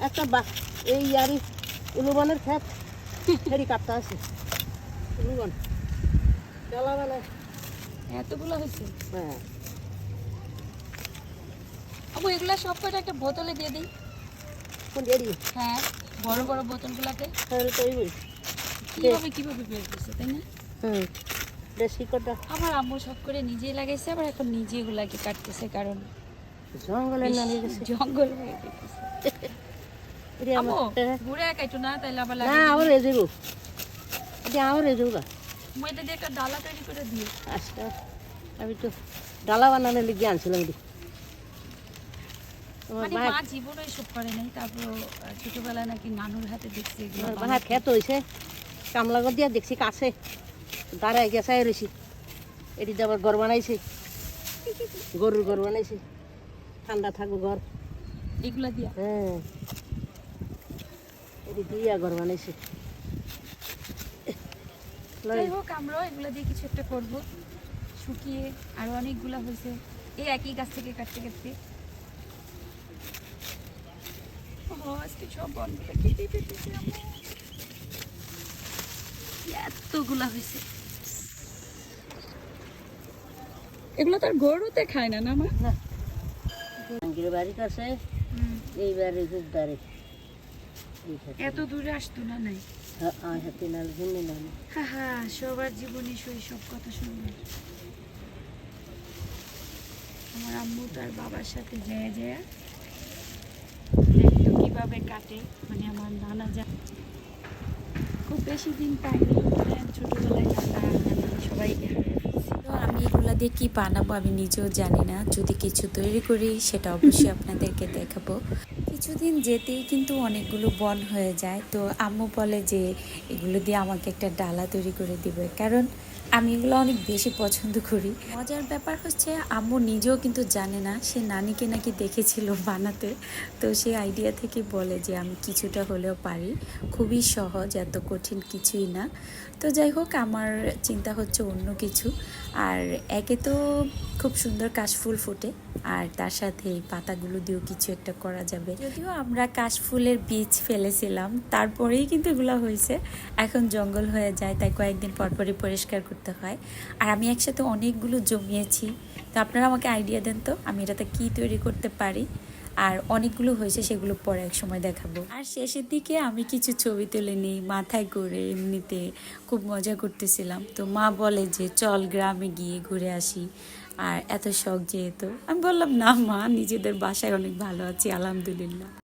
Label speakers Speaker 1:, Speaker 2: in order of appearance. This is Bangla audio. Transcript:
Speaker 1: একটা এই ইয়ারি উলুবানের খেত। ফেরি কাটতে আছে। উলুবান। চলাবেলা
Speaker 2: এতগুলো হয়েছে?
Speaker 1: হ্যাঁ।
Speaker 2: আম্মু এগুলা সব কটা একটা বোতলে দিয়ে দিই?
Speaker 1: কোন এরি
Speaker 2: হ্যাঁ বড় বড় বোতলগুলাতে
Speaker 1: তাহলে তো ওই
Speaker 2: কীভাবে কীভাবে বের করছে তাই না?
Speaker 1: হুম। বেশি কটা।
Speaker 2: আমার আম্মু সব করে নিজেই লাগাইছে আবার এখন নিজে এগুলাকে কাটতেছে কারণ
Speaker 1: জঙ্গলের নালিয়ে গেছে
Speaker 2: জঙ্গল হয়ে গেছে না? তাইলে আবার
Speaker 1: না আবার এ যাব এটি আমার এ যাব
Speaker 2: মই এটা দিয়ে একটা ডালা তৈরি করে দিই।
Speaker 1: আচ্ছা আমি তো ডালা বানানো লিখে আনছিলাম তোমার
Speaker 2: মানে মা জীবনে এসব করে নাই তারপর ছোটবেলায় নাকি নানুর হাতে দেখছি
Speaker 1: আমার বাহার খেত হয়েছে কামলা দিয়া দেখছি কাছে। দাঁড়ায় গেছে রয়েছি এটি আবার ঘর বানাইছে গরুর ঘর বানাইছে। ঠান্ডা থাকব ঘর
Speaker 2: এগুলা দিয়া
Speaker 1: হ্যাঁ এটি দিয়া ঘর বানাইছে।
Speaker 2: যাই হোক আমরাও এগুলা দিয়ে কিছু একটা করব শুকিয়ে আরও অনেকগুলা হয়েছে এই একই গাছ থেকে কাটতে কাটতে আজকে সব বন্ধুরা কেটে এতগুলা হয়েছে এগুলো তো আর গরুতে খায় না না মা
Speaker 1: না জাহাঙ্গীরের বাড়ি কাছে এই বাড়ি খুব দাঁড়ে
Speaker 2: এত দূরে আসতো না নাই?
Speaker 1: হাতে নাল জন্য নাম
Speaker 2: হা হা সবার জীবনে শৈশব কত সুন্দর আমার আম্মু তার বাবার সাথে যায় যায়। দেখতো কীভাবে কাটে মানে আমার নানা যা খুব বেশি দিন পাইনি ছোটবেলায় নানা নানা সবাইকে হারিয়ে ফেলছি।
Speaker 3: তো আমি এগুলা দিয়ে কি বানাবো আমি নিজেও জানি না। যদি কিছু তৈরি করি, সেটা অবশ্যই আপনাদেরকে দেখাবো। কিছুদিন যেতেই কিন্তু অনেকগুলো বন হয়ে যায়। তো আম্মু বলে যে, এগুলো দিয়ে আমাকে একটা ডালা তৈরি করে দিবে। কারণ আমি এগুলো অনেক বেশি পছন্দ করি। মজার ব্যাপার হচ্ছে, আম্মু নিজেও কিন্তু জানে না, সে নানিকে নাকি দেখেছিল বানাতে। তো সেই আইডিয়া থেকে বলে যে, আমি কিছুটা হলেও পারি। খুবই সহজ, এত কঠিন কিছুই না। তো যাই হোক, আমার চিন্তা হচ্ছে অন্য কিছু। আর একে তো খুব সুন্দর কাশফুল ফোটে, আর তার সাথে এই পাতাগুলো দিয়েও কিছু একটা করা যাবে। যদিও আমরা কাশফুলের বীজ ফেলেছিলাম, তারপরেই কিন্তু এগুলো হয়েছে। এখন জঙ্গল হয়ে যায়, তাই কয়েকদিন পরপরই পরিষ্কার করতে হয়। আর আমি একসাথে অনেকগুলো জমিয়েছি। তো আপনারা আমাকে আইডিয়া দেন তো আমি এটাতে কি তৈরি করতে পারি। আর অনেকগুলো হয়েছে সেগুলো পরে এক সময় দেখাবো। আর শেষের দিকে আমি কিছু ছবি তুলে নিই, মাথায় করে এমনিতে খুব মজা করতেছিলাম। তো মা বলে যে, চল গ্রামে গিয়ে ঘুরে আসি। আর এত শখ যেহেতু। আমি বললাম, না মা, নিজেদের বাসায় অনেক ভালো আছি, আলহামদুলিল্লাহ।